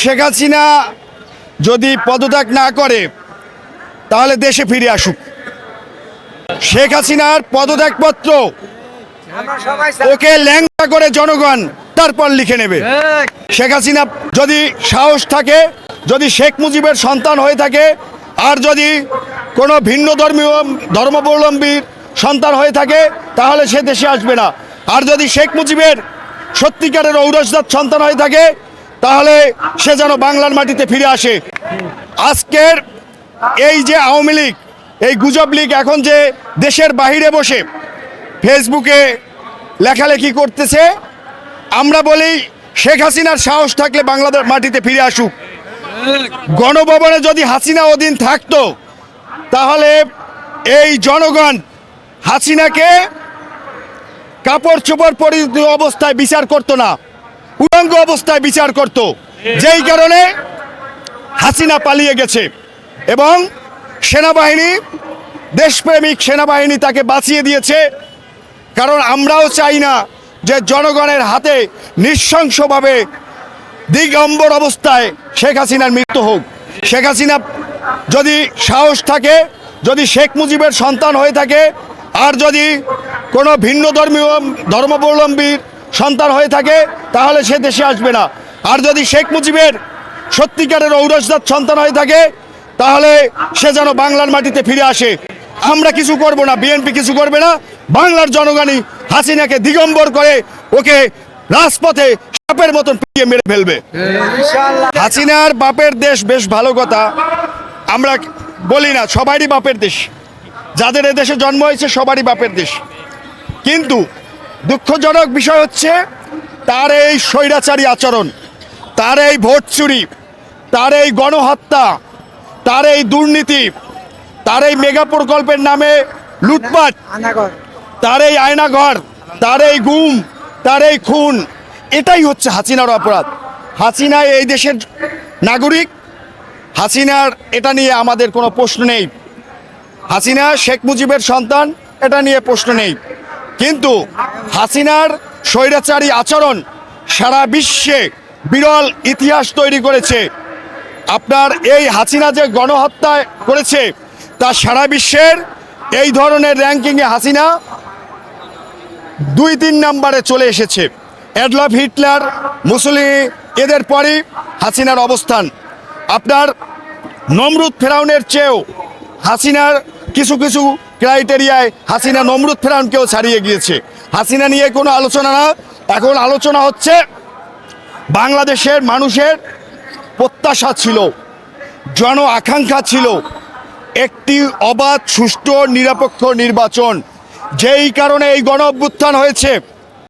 শেখ হাসিনা যদি পদত্যাগ না করে, তাহলে দেশে ফিরে আসুক। শেখ হাসিনার পদত্যাগপত্র ওকে ল্যাংটা করে জনগণ তারপর লিখে নেবে। শেখ হাসিনা যদি সাহস থাকে, যদি শেখ মুজিবের সন্তান হয়ে থাকে, আর যদি কোনো ভিন্ন ধর্মীয় ধর্মাবলম্বীর সন্তান হয়ে থাকে, তাহলে সে দেশে আসবে না। আর যদি শেখ মুজিবের সত্যিকারের ঔরসদার সন্তান হয়ে থাকে তাহলে সে যেন বাংলার মাটিতে ফিরে আসে। আজকের এই যে আওয়ামী লীগ, এই গুজব লীগ এখন যে দেশের বাহিরে বসে ফেসবুকে লেখালেখি করতেছে, আমরা বলি শেখ হাসিনার সাহস থাকলে বাংলাদেশ মাটিতে ফিরে আসুক। গণভবনে যদি হাসিনা ওদিন থাকতো, তাহলে এই জনগণ হাসিনাকে কাপড় চোপড় পরিহিত অবস্থায় বিচার করতো না। উলঙ্গ অবস্থায় বিচার করত। যেই কারণে হাসিনা পালিয়ে গেছে এবং সেনাবাহিনী, দেশপ্রেমিক সেনাবাহিনী তাকে বাঁচিয়ে দিয়েছে। কারণ আমরাও চাই না যে জনগণের হাতে নৃশংসভাবে দিগম্বর অবস্থায় শেখ হাসিনার মৃত্যু হোক। শেখ হাসিনা যদি সাহস থাকে, যদি শেখ মুজিবের সন্তান হয়ে থাকে, আর যদি কোনো ভিন্ন ধর্মীয় ধর্মাবলম্বীর সন্তান হয়ে থাকে, তাহলে সে দেশে আসবে না। আর যদি শেখ মুজিবের সত্যিকারের ঔরসদার সন্তান হয়ে থাকে, তাহলে সে যেন বাংলার মাটিতে ফিরে আসে। আমরা কিছু করব না, বিএনপি কিছু করবে না। বাংলার জনগণই হাসিনাকে দিগম্বর করে ওকে রাজপথে সাপের মতন পিটিয়ে মেরে ফেলবে। হাসিনার বাপের দেশ বেশ ভালো কথা। আমরা বলি না, সবারই বাপের দেশ। যাদের এদেশে জন্ম হয়েছে, সবারই বাপের দেশ। কিন্তু দুঃখজনক বিষয় হচ্ছে তার এই স্বৈরাচারী আচরণ তার এই ভোট চুরি তার এই গণহত্যা তার এই দুর্নীতি তার এই মেগা প্রকল্পের নামে লুটপাট তার এই আয়নাঘর তার এই গুম তার এই খুন এটাই হচ্ছে হাসিনার অপরাধ। হাসিনা এই দেশের নাগরিক হাসিনার এটা নিয়ে আমাদের কোনো প্রশ্ন নেই। হাসিনা শেখ মুজিবের সন্তান এটা নিয়ে প্রশ্ন নেই। কিন্তু হাসিনার স্বৈরাচারী আচরণ সারা বিশ্বে বিরল ইতিহাস তৈরি করেছে। আপনার এই হাসিনা যে গণহত্যা করেছে, তা সারা বিশ্বের এই ধরনের র্যাঙ্কিংয়ে হাসিনা দুই তিন নম্বরে চলে এসেছে। অ্যাডলফ হিটলার মুসলিম এদের পরই হাসিনার অবস্থান। আপনার নমরুদ ফেরাউনের চেয়েও হাসিনার কিছু কিছু ক্রাইটেরিয়ায় হাসিনা নমরুদ ফেরানকেও ছাড়িয়ে গিয়েছে। হাসিনা নিয়ে কোনো আলোচনা না। এখন আলোচনা হচ্ছে, বাংলাদেশের মানুষের প্রত্যাশা ছিল, জন আকাঙ্ক্ষা ছিল, একটি অবাধ, সুষ্ঠু, নিরপেক্ষ নির্বাচন। যেই কারণে এই গণ অভ্যুত্থান হয়েছে